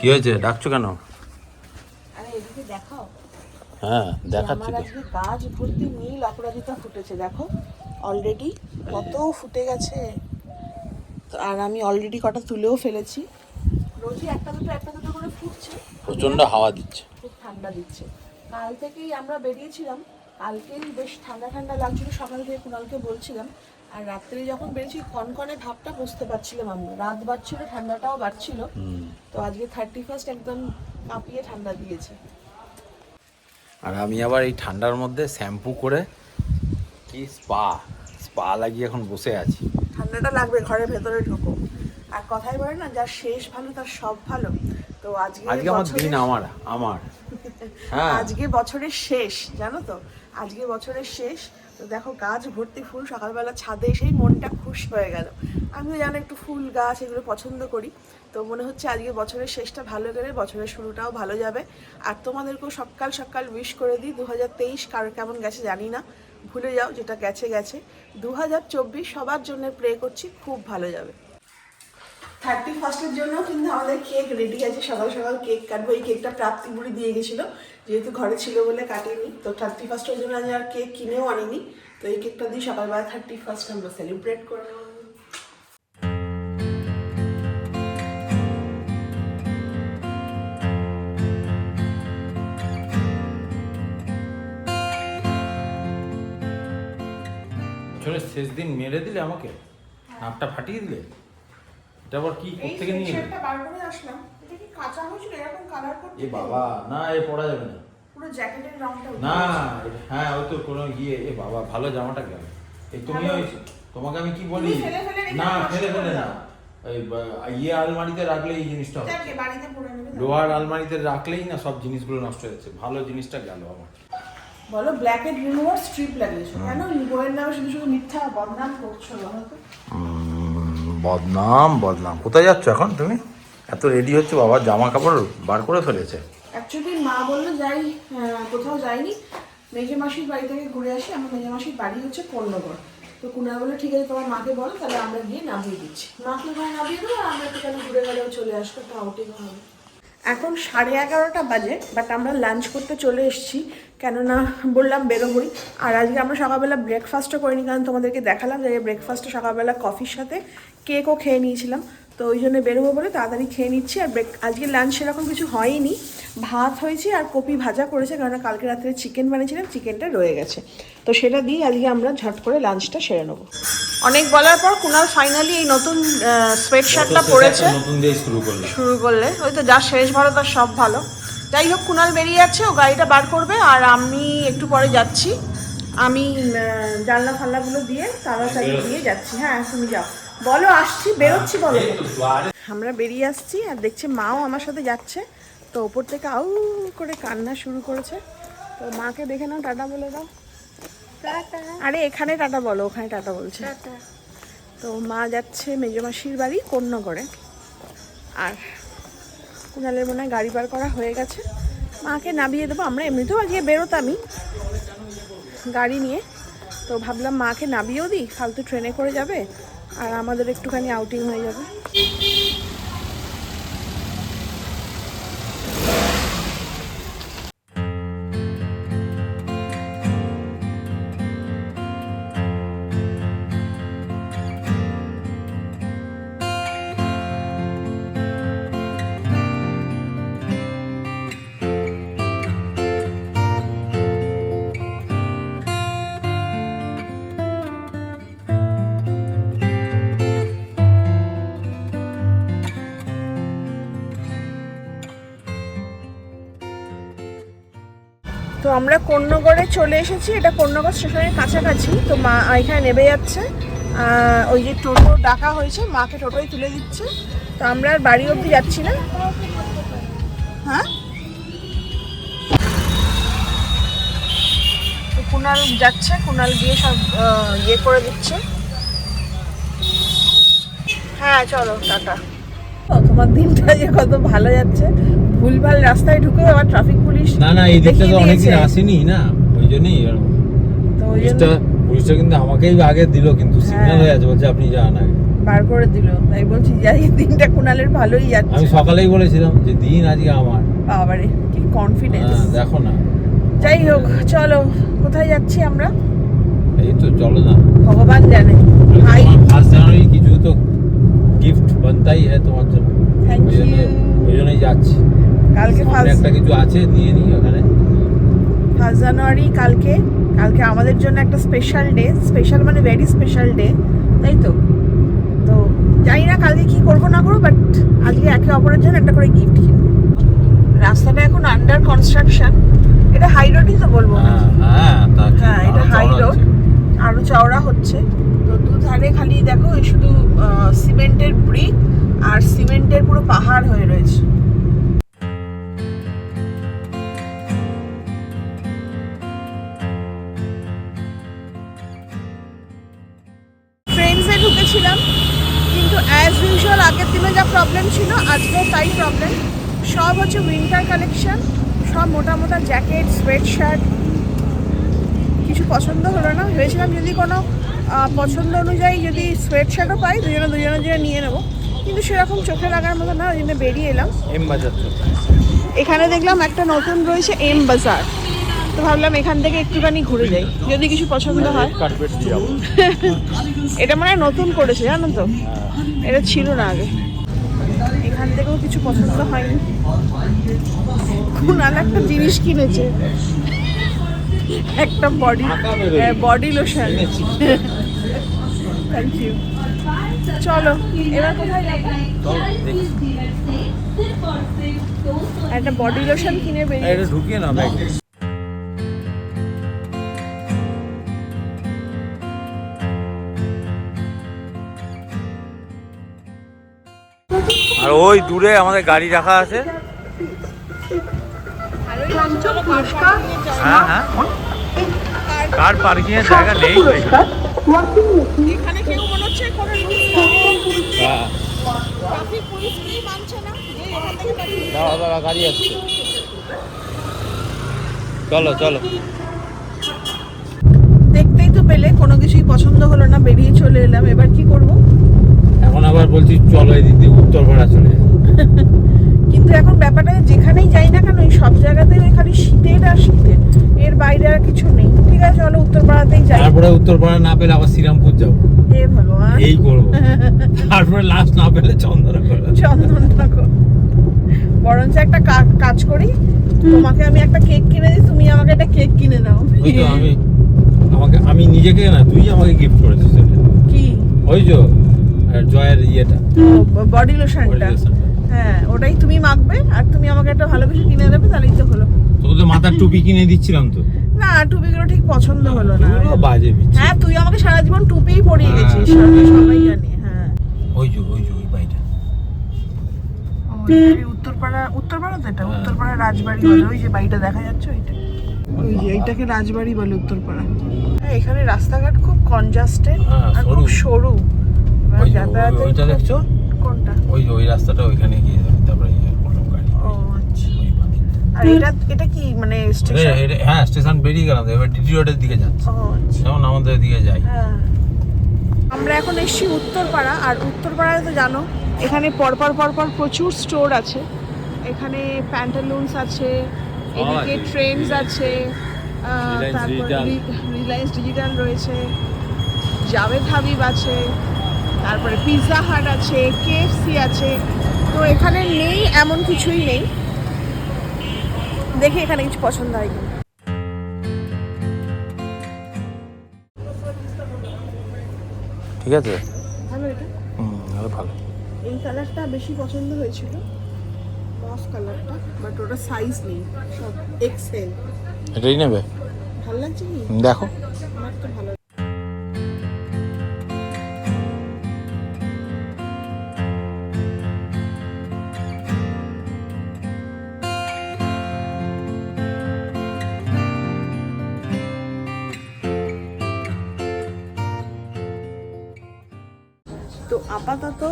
কি হয়েছে? ডাকছো কেন? আরে এদিকে দেখাও। হ্যাঁ দেখাচ্ছি তো। গাছ ভর্তি নীল অপরাজিতা ফুটেছে দেখো। অলরেডি কত ফুটে গেছে। আর আমি অলরেডি কটা তুলেও ফেলেছি। রোজই একটা দুটো একটা দুটো করে ফুটছে। প্রচণ্ড হাওয়া দিচ্ছে। খুব ঠান্ডা দিচ্ছে। কাল থেকেই আমরা বেরিয়েছিলাম। কালকেই বেশ ঠান্ডা ঠান্ডা লাগছিল। সকাল থেকে কুণালকে বলছিলাম আর রাত্রে যখন বেরিয়েছি কনকনে ভাবটা বুঝতে পারছিলাম আমরা রাত বাড়ছিল ঠান্ডাটাও বাড়ছিল। তো আজকে থার্টি ফার্স্ট একদম কাঁপিয়ে ঠান্ডা দিয়েছে। আর আমি আবার এই ঠান্ডার মধ্যে শ্যাম্পু করে কি স্পা স্পা লাগিয়ে এখন বসে আছি। ঠান্ডাটা লাগবে ঘরের ভেতরে ঢোকো। আর কথাই বলে না যার শেষ ভালো তার সব ভালো। তো আজকে আজকে আমার দিন আমার আমার। হ্যাঁ। আজকে বছরের শেষ জানো তো? আজকে বছরের শেষ তো দেখো গাছ ভর্তি ফুল সকালবেলা ছাদে এসেই মনটা খুশ হয়ে গেল। আমিও জানো একটু ফুল গাছ এগুলো পছন্দ করি। তো মনে হচ্ছে আজকে বছরের শেষটা ভালো গেলে বছরের শুরুটাও ভালো যাবে। আর তোমাদেরকেও সকাল সকাল উইশ করে দিই দু হাজার তেইশ কার কেমন গেছে জানি না। ভুলে যাও, যেটা গেছে গেছে। দু হাজার চব্বিশ সবার জন্য প্রে করছি, খুব ভালো যাবে। থার্টি ফার্স্টের জন্য কিন্তু আমাদের কেক রেডি আছে। সকাল সকাল কেক কাটবো। এই কেকটা প্রাপ্তি বুড়ি দিয়ে গেছিল। যেহেতু ঘরে ছিল বলে কাটিনি। তো থার্টি ফার্স্টের জন্য আজ আর কেক কিনেও আনিনি। তো এই কেকটা দিয়ে সকালবেলা থার্টি ফার্স্ট আমরা সেলিব্রেট করে নেব শেষ দিন মেরে দিলে আমাকে? নাপটা ফাটিয়ে দিলে? এটা আবার কি? এই থেকে নিয়ে এলে? সেটটা বার করে আসলাম। এটা কি কাঁচা হয়েছিল? এরকম কালার করতে এ বাবা না এ পড়া যাবে না। পুরো জ্যাকেটের রংটা না হ্যাঁ ওই তো কোনো গিয়ে এ বাবা ভালো জামাটা গেল। এই তুমি। ওই তোমাকে আমি কি বলি? না ফেলে ফেলে না? ইয়ে আলমারিতে রাখলে এই জিনিসটা। লোহার আলমারিতে রাখলেই না সব জিনিসগুলো নষ্ট হয়ে যাচ্ছে। ভালো জিনিসটা গেল আমার। বলো ব্ল্যাক এন্ড রিমুভার স্ট্রিপ লাগিয়েছো। কেন? বইয়ের নামে শুধু শুধু মিথ্যা বদনাম করছ বলো তো। বদনাম বদনাম। কোথায় যাচ্ছ এখন তুমি? এত রেডি হচ্ছে, বাবা জামা কাপড় বার করে ফেলেছে। অ্যাকচুয়ালি মা বলল যাই কোথাও যাইনি। মেজে মাসির বাড়ি থেকে ঘুরে আসি। আমার মেজে মাসির বাড়ি হচ্ছে কন্যগর তো কুনার বলে ঠিক আছে, তোমার মাকে বলো, তাহলে আমরা গিয়ে নামিয়ে দিচ্ছি। মাকে ভাই নামিয়ে দেবো আমরা একটুখানি ঘুরে গেলেও চলে আসব একটা আউটিং হবে। এখন সাড়ে এগারোটা বাজে বাট আমরা লাঞ্চ করতে চলে এসেছি। কেননা বললাম বেরোবই। আর আজকে আমরা সকালবেলা ব্রেকফাস্টও করিনি, কারণ তোমাদেরকে দেখালাম যে ব্রেকফাস্টে সকালবেলা কফির সাথে কেকও খেয়ে নিয়েছিলাম। তো ওই জন্য বেরোবো বলে তাড়াতাড়ি খেয়ে নিচ্ছি আর ব্রেক আজকে লাঞ্চ সেরকম কিছু হয়নি। ভাত হয়েছে আর কপি ভাজা করেছে কারণ কালকে রাত্রে চিকেন বানিয়েছিলাম চিকেনটা রয়ে গেছে। তো সেটা দিয়ে আজকে আমরা ঝট করে লাঞ্চটা সেরে নেব। অনেক বলার পর কুনাল ফাইনালি এই নতুন সোয়েট শার্টটা পরেছে। নতুন দিয়ে শুরু করলাম। শুরু করলে। ওই তো যা শেষ ভালো তার সব ভালো। যাই হোক কুনাল বেরিয়ে যাচ্ছে ও গাড়িটা বার করবে আর আমি একটু পরে যাচ্ছি। আমি জানলা ফাল্লাগুলো দিয়ে তাড়াতাড়ি দিয়ে যাচ্ছি। হ্যাঁ তুমি যাও। বলো আসছি বেরোচ্ছি বলো। আমরা বেরিয়ে আসছি আর দেখছি মাও আমার সাথে যাচ্ছে। তো ওপর থেকে আউ করে কান্না শুরু করেছে। তো মাকে দেখে নাও টাটা বলে দাও। আরে এখানে টাটা বলো ওখানে টাটা বলছে। তো মা যাচ্ছে মেজমাসির বাড়ি কন্যগড়ে। আর কুণালের মনে হয় গাড়ি বার করা হয়ে গেছে। মাকে নামিয়ে দেবো আমরা এমনিতেও আজকে বেরোতামই গাড়ি নিয়ে। তো ভাবলাম মাকে নামিয়েও দিই ফালতু ট্রেনে করে যাবে। আর আমাদের একটুখানি আউটিং হয়ে যাবে। আমরা কন্যগড়ে চলে এসেছি। এটা কন্যগড় স্টেশনের কাছাকাছি। তো মা এখানে নেমে যাচ্ছে। ওই যে টোটো ডাকা হয়েছে। মাকে টোটোয় তুলে দিচ্ছে। তো আমরা আর বাড়ি অবধি যাচ্ছি না। হ্যাঁ? কুনাল যাচ্ছে। কুনাল গিয়ে সব ইয়ে করে দিচ্ছে। হ্যাঁ চলো, টাটা। তোমার দিনটা যে কত ভালো যাচ্ছে। ভুলভাল রাস্তায় ঢুকে আবার ট্রাফিক পুলিশ না না এই দিকটা তো অনেকদিন আসেনি না ওই জন্যই। তো ওই জন্য পুলিশটা কিন্তু আমাকেই আগে দিল কিন্তু সিগন্যাল হ্যাঁ। আছে বলছে আপনি যান আগে। বার করে দিল। তাই বলছি যাই দিনটা কুনালের ভালোই যাচ্ছে। আমি সকালেই বলেছিলাম যে দিন আজকে আমার। বাবারে কি কনফিডেন্স হ্যাঁ, দেখো না। যাই হোক চলো কোথায় যাচ্ছি আমরা? এই তো চলো না। ভগবান জানে। ভাই ফার্স্ট জানুয়ারি কিছু তো গিফট বানতাই হ্যাঁ তোমার জন্য। থ্যাংক ইউ ওই জন্যই যাচ্ছি। কালকে একটা কিছু আছে নিয়ে নিই ওখানে। ফার্স্ট জানুয়ারি কালকে কালকে আমাদের জন্য একটা স্পেশাল ডে স্পেশাল মানে ভেরি স্পেশাল ডে তাই তো? তো জানি না কালকে কি করব না করব বাট আজকে একে অপরের জন্য একটা করে গিফট কিনবো। রাস্তাটা এখন আন্ডার কনস্ট্রাকশন এটা হাই রোডই তো বলব। হ্যাঁ হ্যাঁ হ্যাঁ এটা হাই রোড আরও চওড়া হচ্ছে। তো দুধারে খালি দেখো শুধু সিমেন্টের ব্রিক আর সিমেন্টের পুরো পাহাড় হয়ে রয়েছে। ট্রেন্সে ঢুকেছিলাম, কিন্তু অ্যাজ ইউজুয়াল আগের দিনে যা প্রবলেম ছিল, আজকেও তাই প্রবলেম সব হচ্ছে উইন্টার কালেকশন সব মোটা মোটা জ্যাকেট সোয়েট শার্ট কিছু পছন্দ হলো না। ভেবেছিলাম যদি কোনো পছন্দ অনুযায়ী যদি সোয়েট শার্টও পাই, দুজনে দুজনের জন্য নিয়ে নেব। কিন্তু সেরকম চোখে লাগার মতো না ওই জন্য বেরিয়ে এলাম। এম বাজার তো এখানে দেখলাম একটা নতুন রয়েছে এম বাজার। তো ভাবলাম এখান থেকে একটুখানি ঘুরে যাই যদি কিছু পছন্দ হয়। এটা মানে নতুন করেছে জানো তো? এটা ছিল না আগে। এখান থেকেও কিছু পছন্দ হয়নি। কুনাল একটা জিনিস কিনেছে। একটা body body lotion. Thank you চলো এবার কোথায়? একটা বডি লোশন কিনে বেরিয়ে এটা ঢুকিয়ে না ব্যাগ আর ওই দূরে আমাদের গাড়ি রাখা আছে। হ্যাঁ হ্যাঁ। কার পার্কিং এর জায়গা নেই। এখানে কেউ মনে হচ্ছে কোনো হ্যাঁ দাঁড়া দাঁড়া গাড়ি আসছে চলো চলো দেখতেই তো পেলে কোনো কিছুই পছন্দ হলো না বেরিয়ে চলে এলাম। এবার কি করব? এখন আবার বলছি চলো এদিক দিয়ে উত্তরপাড়া চলে। কিন্তু এখন ব্যাপারটা যেখানেই যাই না কেন এই সব জায়গাতেই ওই খালি শীতের আর শীতের। এর বাইরে আর কিছু নেই। ঠিক আছে চলো উত্তরপাড়াতেই যাই। তারপরে উত্তরপাড়া না পেলে আবার শ্রীরামপুর যাব। হে ভগবান। এই করব। তারপরে লাস্ট না পেলে চন্দননগর চন্দননগর বরঞ্চ একটা কাজ করি। তোমাকে আমি একটা কেক কিনে দিই তুমি আমাকে একটা কেক কিনে দাও ওই তো আমি আমাকে আমি নিজেকে না তুই আমাকে গিফট করেছিস সেটা। কি? ওই যে আর জয়ের ইয়েটা। বডি লোশনটা। হ্যাঁ ওটাই তুমি মাখবে আর তুমি আমাকে একটা ভালো কিছু কিনে দেবে তাহলেই তো হলো। তোকে তো মাথার টুপি কিনে দিচ্ছিলাম তো। না টুপিগুলো ঠিক পছন্দ হলো না। বাজে হ্যাঁ তুই আমাকে সারা জীবন টুপিই পরিয়ে হ্যাঁ। গেছিস সবাই জানি হ্যাঁ। ওই যে ওই যে ওই বাড়িটা। উত্তরপাড়া উত্তরপাড়া তো এটা হ্যাঁ। উত্তরপাড়া রাজবাড়ি বলে ওই যে বাড়িটা দেখা যাচ্ছে ওইটা। ওই যে এইটাকে রাজবাড়ি বলে উত্তরপাড়া। হ্যাঁ এখানে রাস্তাঘাট খুব কনজাস্টেড হ্যাঁ, আর খুব সরু। এবার ওই যে, যাতায়াতের ওই- ওইটা খুব- দেখছ? কোনটা? ওই ওই রাস্তাটা ওইখানে গিয়ে যাবে তারপরে ইয়ে করলাম গাড়ি ও আচ্ছা ওই বাড়ি। আর এটা এটা কি মানে স্টেশন হ্যাঁ স্টেশন বেরিয়ে গেলাম এবার রোডের দিকে যাচ্ছে। আচ্ছা। যেমন আমাদের দিকে যাই। হ্যাঁ। আমরা এখন এসেছি উত্তরপাড়া আর উত্তরপাড়ায় তো জানো এখানে পরপর পরপর প্রচুর স্টোর আছে। এখানে প্যান্টালুন্স আছে এদিকে ট্রেন্ডস আছে রিলায়েন্স ডিজিটাল রয়েছে জাভেদ হাবিব আছে তারপরে পিৎজা হাট আছে কেএফসি আছে। তো এখানে নেই এমন কিছুই নেই। দেখি এখানে কিছু পছন্দ হয় কিনা। ঠিক আছে? ভালো এটা? হুম তাহলে ভালো। এই কালারটা বেশি পছন্দ হয়েছিল। মস কালারটা বাট ওটা সাইজ নেই সব এক্সেল এটাই নেবে? ভালো লাগছে কি? দেখো। আমার তো ভালো তো আপাতত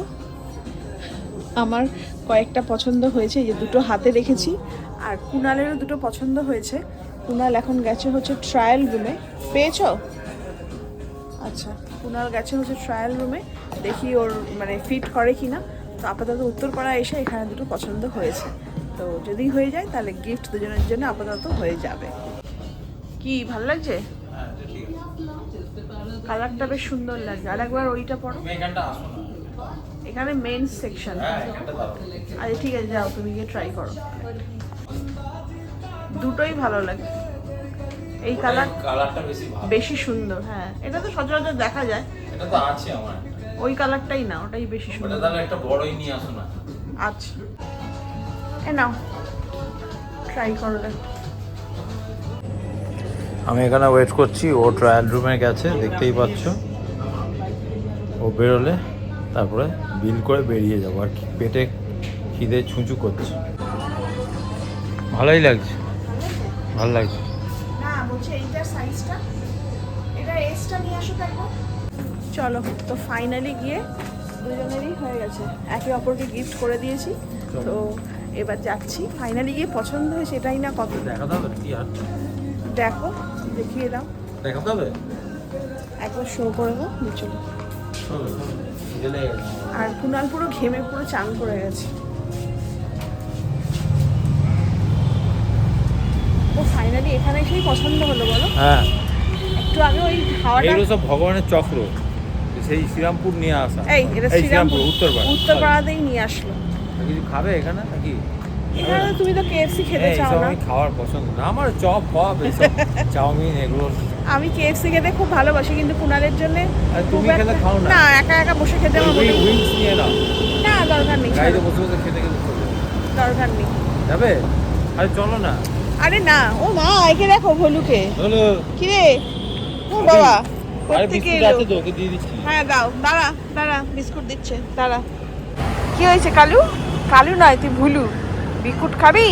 আমার কয়েকটা পছন্দ হয়েছে যে দুটো হাতে রেখেছি আর কুনালেরও দুটো পছন্দ হয়েছে। কুনাল এখন গেছে হচ্ছে ট্রায়াল রুমে পেয়েছ? আচ্ছা কুনাল গেছে হচ্ছে ট্রায়াল রুমে দেখি ওর মানে ফিট করে কি না। তো আপাতত উত্তরপাড়া এসে এখানে দুটো পছন্দ হয়েছে। তো যদি হয়ে যায়, তাহলে গিফট দুজনের জন্য আপাতত হয়ে যাবে। কি, ভালো লাগছে? কালারটা বেশ সুন্দর লাগছে আর একবার ওইটা পড়ো এখানে মেন সেকশন হ্যাঁ দাও আচ্ছা ঠিক আছে যাও তুমি গিয়ে ট্রাই করো। দুটোই ভালো লাগে। এই কালার কালারটা বেশি ভালো। বেশি সুন্দর হ্যাঁ। এটা তো সচরাচর দেখা যায়। এটা তো আছে আমার। ওই কালারটাই না ওটাই বেশি ওটা সুন্দর। তাহলে একটা বড়ই নিয়ে আসো না। আচ্ছা। এ নাও। ট্রাই করো আমি এখানে ওয়েট করছি ও ট্রায়াল রুমে গেছে দেখতেই পাচ্ছ। ও বেরোলে তারপরে বিল করে বেরিয়ে যাব আর কি পেটে খিদে ছুঁচু করছে। ভালোই লাগছে ভালো লাগছে। চলো তো ফাইনালি গিয়ে দুজনেরই হয়ে গেছে। একে অপরকে গিফট করে দিয়েছি তো এবার যাচ্ছি। ফাইনালি গিয়ে পছন্দ হয়েছে এটাই না কত। দেখো দেখিয়ে দাও। দেখাতে হবে? একবার শো করে দাও চলো। আর কুনাল পুরো ঘেমে পুরো চান করে গেছে। ও ফাইনালি এখানে এসেই পছন্দ হলো বলো? হ্যাঁ। একটু আগে ওই হাওয়াটা এগুলো সব ভগবানের চক্র। সেই শ্রীরামপুর নিয়ে আসা। এই এটা শ্রীরামপুর উত্তরপাড়া। উত্তরপাড়াতেই নিয়ে আসলো। কিছু খাবে এখানে নাকি? এখানে তুমি তো কেএফসি খেতে চাও না? আমি খাওয়ার পছন্দ না। আমার চপ ফপ এসব চাউমিন এগুলো। আমি কেএফসি খেতে খুব ভালোবাসি কিন্তু কুনালের জন্য আর তুমি খেলে খাও না। না একা একা বসে খেতে আমার উইংস নিয়ে নাও। না দরকার নেই গাড়িতে বসে বসে খেতে খেতে যাবে। দরকার নেই। যাবে? আরে চলো না। আরে না ও মা একে দেখো ভলুকে। হলো কি রে ও বাবা এলো? দিচ্ছি। হ্যাঁ দাও দাঁড়া দাঁড়া বিস্কুট দিচ্ছে দাঁড়া। কি হয়েছে কালু? কালু নয় তুই ভুলু। বিস্কুট খাবি?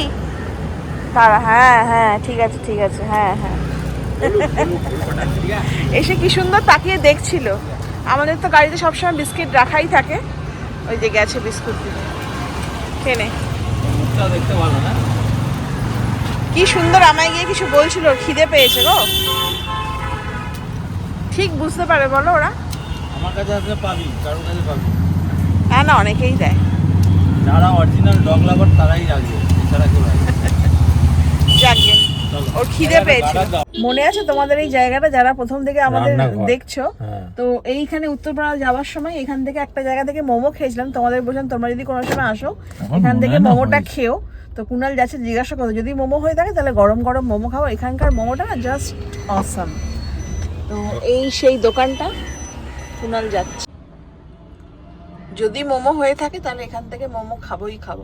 দাঁড়া হ্যাঁ হ্যাঁ ঠিক আছে ঠিক আছে হ্যাঁ হ্যাঁ। এসে কি সুন্দর তাকিয়ে দেখছিল। আমাদের তো গাড়িতে সবসময় বিস্কিট রাখাই থাকে। ওই যে গেছে বিস্কুট দিতে। কেনে কি সুন্দর আমায় গিয়ে কিছু বলছিল খিদে পেয়েছে গো। ঠিক বুঝতে পারে বলো ওরা। আমার কাছে আসলে পাবি কারোর কাছে পাবি। হ্যাঁ না অনেকেই দেয়। যারা অরিজিনাল ডগ লাভার তারাই রাখবে এছাড়া কেউ রাখবে ওর খিদে পেয়েছে মনে আছে তোমাদের এই জায়গাটা? যারা প্রথম থেকে আমাদের দেখছ হ্যাঁ। তো এইখানে উত্তরপাড়া যাওয়ার সময় এখান থেকে একটা জায়গা থেকে মোমো খেয়েছিলাম। তোমাদের বলছিলাম তোমরা যদি কোনো সময় আসো এখান থেকে মোমোটা। খেও তো কুনাল যাচ্ছে জিজ্ঞাসা করো যদি মোমো হয়ে থাকে তাহলে গরম গরম মোমো খাও। এখানকার মোমোটা জাস্ট অসাম তো এই সেই দোকানটা কুনাল যাচ্ছে। যদি মোমো হয়ে থাকে তাহলে এখান থেকে মোমো খাবোই খাব।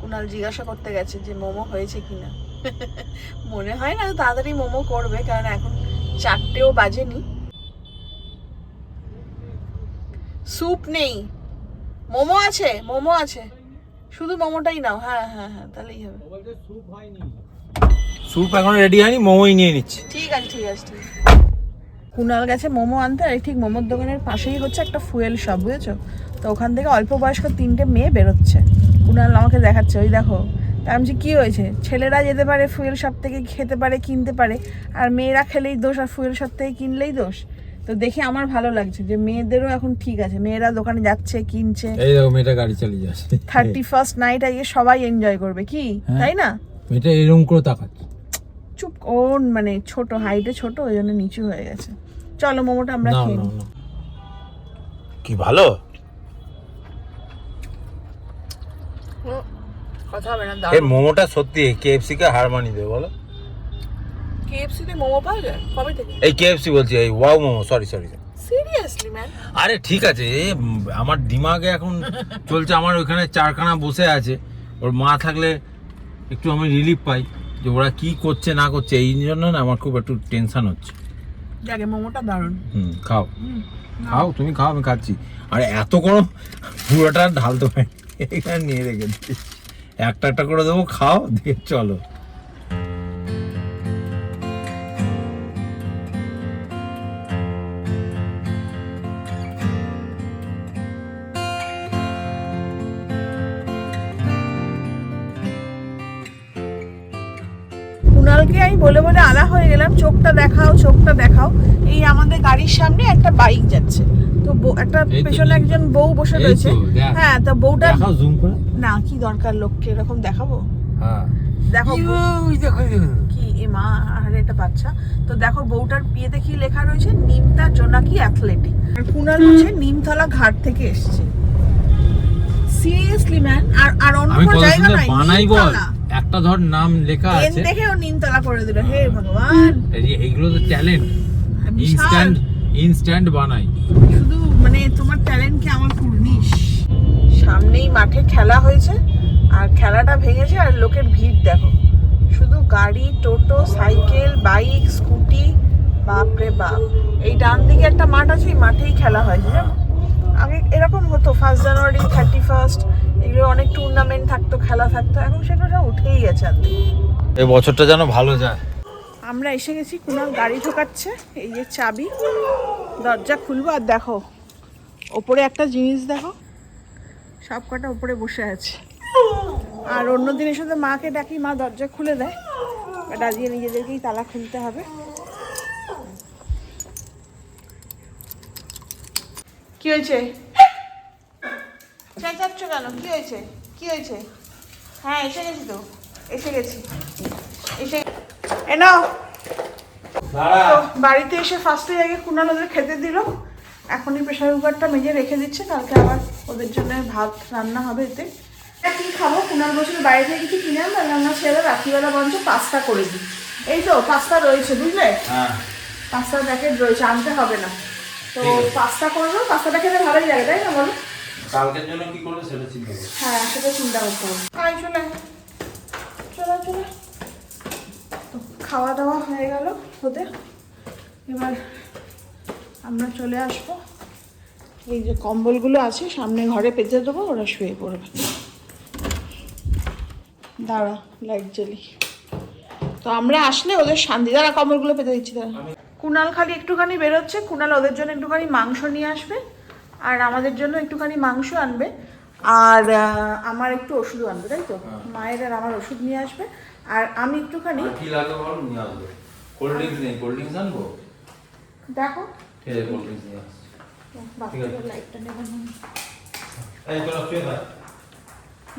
কুনাল জিজ্ঞাসা করতে গেছে যে মোমো হয়েছে কিনা? মনে হয় না তাড়াতাড়ি মোমো করবে কারণ এখন চারটেও বাজেনি। স্যুপ নেই। মোমো আছে মোমো আছে। শুধু মোমোটাই নাও। হ্যাঁ হ্যাঁ হ্যাঁ তাহলেই হবে। স্যুপ এখন রেডি হয়নি মোমোই নিয়ে নিচ্ছি। ঠিক আছে ঠিক আছে ঠিক আছে। কুনাল গেছে মোমো আনতে আর ঠিক মোমোর দোকানের পাশেই হচ্ছে একটা ফুয়েল শপ বুঝেছ? তো ওখান থেকে অল্প বয়স্ক তিনটে মেয়ে বেরোচ্ছে। কুনাল আমাকে দেখাচ্ছে ওই দেখো। তা আমি কি হয়েছে? ছেলেরা যেতে পারে ফুয়েল শপ থেকে খেতে পারে কিনতে পারে। আর মেয়েরা খেলেই দোষ আর ফুয়েল শপ থেকে কিনলেই দোষ? তো দেখে আমার ভালো লাগছে যে মেয়েদেরও এখন ঠিক আছে। মেয়েরা দোকানে যাচ্ছে কিনছে। এই দেখো মেয়েটা গাড়ি চালিয়ে যাচ্ছে। থার্টি ফার্স্ট নাইট আজকে সবাই এনজয় করবে কি? হ্যাঁ। তাই না? মেয়েটা এরকম করে তাকাচ্ছে। চুপ ওর মানে ছোট হাইটে ছোট ওই জন্য নিচু হয়ে গেছে। চলো মোমোটা আমরা খেয়ে নিই। কি ভালো? কথা হবে না এই মোমোটা সত্যি কেএফসি কে হার মানিয়ে দেবে বলো। কেএফসি তে মোমো পাওয়া যায়? কবে থেকে? এই কেএফসি বলছি এই wow momo sorry sorry seriously man আরে ঠিক আছে আমার দিমাগে এখন চলছে আমার ওইখানে চারখানা বসে আছে। ওর মা থাকলে একটু আমি রিলিফ পাই যে ওরা কি করছে না করছে এই জন্য না আমার খুব একটু টেনশন হচ্ছে। দেখে মোমোটা দারুণ। হুম খাও। খাও তুমি খাও আমি খাচ্ছি। আর এত গরম পুরোটা ঢালতে পারি এখানে নিয়ে রেখে দিচ্ছি। একটা একটা করে দেবো খাও দিয়ে চলো। কুণালকে আমি বলে বলে আলা হয়ে গেলাম চোখটা দেখাও চোখটা দেখাও। এই আমাদের গাড়ির সামনে একটা বাইক যাচ্ছে। তো একটা পেছনে একজন বউ বসে রয়েছে। হ্যাঁ তো বউটা না কি দরকার লোককে এরকম দেখাবো? হ্যাঁ। দেখো। কি এ মা আর এটা বাচ্চা। তো দেখো বউটার বিয়েতে কি লেখা রয়েছে? নিমতা জোনাকি অ্যাথলেটিক। আর কুনাল হচ্ছে নিমতলা ঘাট থেকে এসেছে। সিরিয়াসলি ম্যান আর আর অন্য জায়গা নাই। বানাই বল। একটা ধর নাম লেখা আছে। দেখে ও নিমতলা করে দিল হে ভগবান। এই এইগুলো তো ট্যালেন্ট। ইনস্ট্যান্ট ইনস্ট্যান্ট বানাই। শুধু মানে তোমার ট্যালেন্টকে আমার কুর্নিশ সামনেই মাঠে খেলা হয়েছে আর খেলাটা ভেঙেছে আর লোকের ভিড় দেখো। শুধু গাড়ি টোটো সাইকেল বাইক স্কুটি বাপ রে বাপ। এই ডান দিকে একটা মাঠ আছে এই মাঠেই খেলা হয় জানো? আগে এরকম হতো ফার্স্ট জানুয়ারি থার্টি ফার্স্ট এগুলো অনেক টুর্নামেন্ট থাকতো খেলা থাকতো এখন সেগুলো সব উঠেই গেছে আর এই বছরটা যেন ভালো যায়। আমরা এসে গেছি কুনাল গাড়ি ঢোকাচ্ছে এই যে চাবি দরজা খুলবো আর দেখো ওপরে একটা জিনিস দেখো সব কটা ওপরে বসে আছে। আর অন্য দিনের সাথে মাকে ডাকি মা দরজা খুলে দেয় বাট আজকে নিজেদেরকেই তালা খুলতে হবে। কি হয়েছে? চেঁচাচ্ছ কেন? কি হয়েছে? কি হয়েছে? হ্যাঁ এসে গেছি তো। এসে গেছি। এসে এ নাও। বাড়িতে এসে ফার্স্টে আগে কুনাল ওদের খেতে দিল। এখনই প্রেশার কুকারটা মেজে রেখে দিচ্ছে। কালকে আবার ওদের জন্য ভাত রান্না হবে এতে। কি খাব? কুনাল বছর বাইরে থেকে কিছু কিনে আনব? রান্না ছেড়ে রাত্রিবেলা বরঞ্চ পাস্তা করে দিই। এই তো পাস্তা রয়েছে বুঝলে? হ্যাঁ। পাস্তার প্যাকেট রয়েছে আনতে হবে না। তো। পাস্তা করব। পাস্তাটা খেতে ভালোই লাগে তাই না বলো? কালকের জন্য কি করবে সেটা চিন্তা করো। হ্যাঁ সেটা চিন্তা করতে হবে। আয় চলে। চলে চলে। তো খাওয়া দাওয়া হয়ে গেল ওদের। এবার আমরা চলে আসব। এই যে কম্বলগুলো আছে সামনে ঘরে পেতে দেবো ওরা শুয়ে পড়বে। দাঁড়া লাইট জ্বলি। তো আমরা আসলে ওদের শান্তি দাঁড়া কম্বলগুলো পেতে দিচ্ছি দাঁড়া। কুনাল খালি একটুখানি বেরোচ্ছে। কুনাল ওদের জন্য একটুখানি মাংস নিয়ে আসবে। আর আমাদের জন্য একটুখানি মাংস আনবে। আর আমার একটু ওষুধ আনবে তাই তো? মায়ের আর আমার ওষুধ নিয়ে আসবে। আর আমি একটুখানি কি লাগবে বলো? নিয়ে আসব। কোল্ড ড্রিঙ্কস নেই। কোল্ড ড্রিঙ্কস আনব? দেখো। ঠিক আছে কোল্ড ড্রিঙ্কস নিয়ে শুয়ে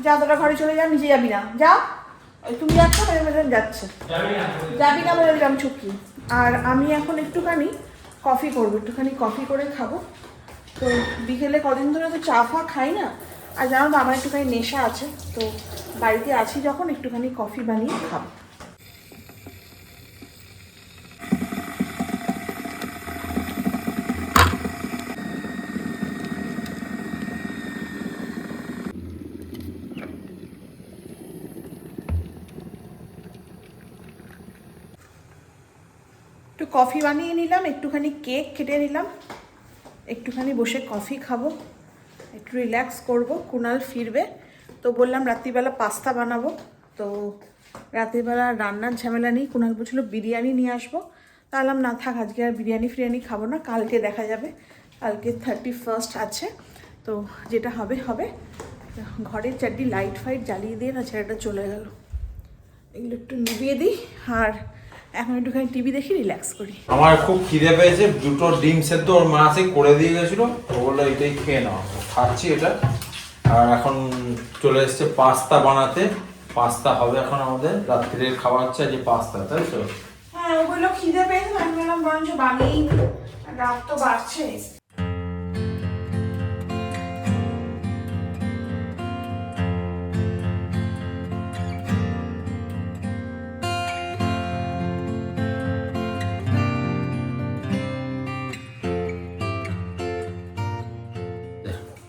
যা তোরা ঘরে চলে যা নিচে যাবি না। যা তুমি যাচ্ছ মেরে মেরে যাচ্ছে। যাবি না বলে দিলাম চুপকি। আর আমি এখন একটুখানি কফি করব একটুখানি কফি করে খাব। তো বিকেলে কদিন ধরে তো চা ফা খাই না। আর জানো তো আমার একটুখানি নেশা আছে, তো বাড়িতে আছি যখন, একটুখানি কফি বানিয়ে খাব। একটু কফি বানিয়ে নিলাম, একটুখানি কেক কেটে নিলাম। একটুখানি বসে কফি খাব, একটু রিল্যাক্স করব, কুনাল ফিরবে। তো বললাম রাত্রিবেলা পাস্তা বানাবো। তো রাত্রিবেলা রান্নার ঝামেলা নেই, কুনাল বলছিল বিরিয়ানি নিয়ে আসব। তাহলাম না থাক, আজকে আর বিরিয়ানি ফিরিয়ানি খাব না, কালকে দেখা যাবে। কালকে থার্টি ফার্স্ট আছে, তো যেটা হবে হবে। ঘরের চারটি লাইট ফাইট জ্বালিয়ে দিয়ে না ছেলেটা চলে গেল। এগুলো একটু নিভিয়ে দিই, আর এখন একটুখানি টিভি দেখি রিল্যাক্স করি। আমার খুব খিদে পেয়েছে দুটো ডিম সেদ্ধ ওর মা সে করে দিয়ে গেছিল। ও বলল এটাই খেয়ে নাও। খাচ্ছি এটা। আর এখন চলে এসছে পাস্তা বানাতে। পাস্তা হবে এখন আমাদের। রাত্রির খাবার হচ্ছে যে পাস্তা তাই তো? হ্যাঁ ওগুলো খিদে পেয়েছে। আমি বললাম বরঞ্চ বানিয়েই রাত তো বাড়ছে।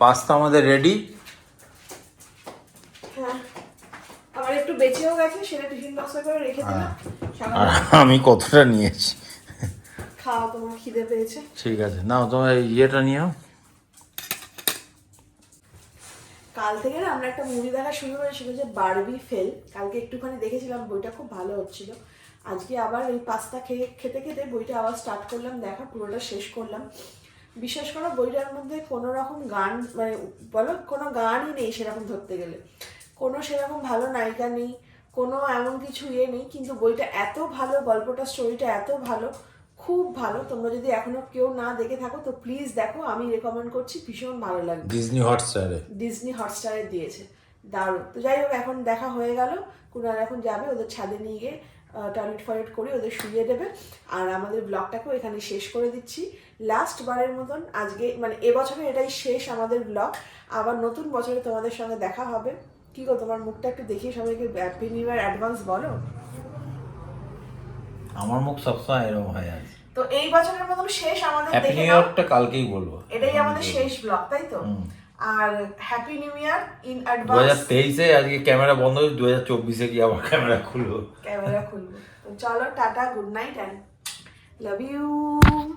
পাস্তা আমাদের রেডি হ্যাঁ। আবার একটু বেঁচেও গেছে সেটা টিফিন বক্সে করে রেখে দিলাম। আর আমি কতটা নিয়েছি? খাওয়া তোমার খিদে পেয়েছে? ঠিক আছে নাও তোমার ইয়েটা নিও কাল থেকে না আমরা একটা মুভি দেখা শুরু করেছি সেটা হচ্ছে বারবি ফেল কালকে একটুখানি দেখেছিলাম বইটা খুব ভালো হচ্ছিল। আজকে আবার এই পাস্তা খেয়ে খেতে খেতে বইটা আবার স্টার্ট করলাম দেখা পুরোটা শেষ করলাম। বিশেষ করে বইটার মধ্যে কোনো রকম গান মানে বলো কোনো গানই নেই সেরকম ধরতে গেলে। কোনো সেরকম ভালো নায়িকা নেই কোনো এমন কিছু ইয়ে নেই কিন্তু বইটা এত ভালো গল্পটা স্টোরিটা এত ভালো খুব ভালো। তোমরা যদি এখনও কেউ না দেখে থাকো তো প্লিজ দেখো আমি রেকমেন্ড করছি ভীষণ ভালো লাগবে। ডিজনি হটস্টারে ডিজনি হটস্টারে দিয়েছে। দারুণ। তো যাই হোক এখন দেখা হয়ে গেল। কুনাল এখন যাবে ওদের ছাদে নিয়ে গিয়ে টয়লেট ফয়লেট করে ওদের শুয়ে দেবে। আর আমাদের ব্লগটাকেও এখানে শেষ করে দিচ্ছি। লাস্ট বারের মতন আজকে মানে এবছরে এটাই শেষ আমাদের ব্লগ আবার নতুন বছরে তোমাদের সঙ্গে দেখা হবে। কি গো তোমার মুখটা একটু দেখিয়ে সবাইকে হ্যাপি নিউ ইয়ার অ্যাডভান্স বলো? আমার মুখ সবসময় এরকম হয়ে আছে তো এই বছরের মতন শেষ আমাদের হ্যাপি দেখে নিউ ইয়ারটা কালকেই বলব। এটাই আমাদের শেষ ব্লগ তাই তো। আর happy new year in advance হাজার তেইশে আজকে ক্যামেরা বন্ধ হয়ে দু হাজার চব্বিশে কি আবার ক্যামেরা খুলবো। ক্যামেরা খুলবো। তো চলো tata good night and love you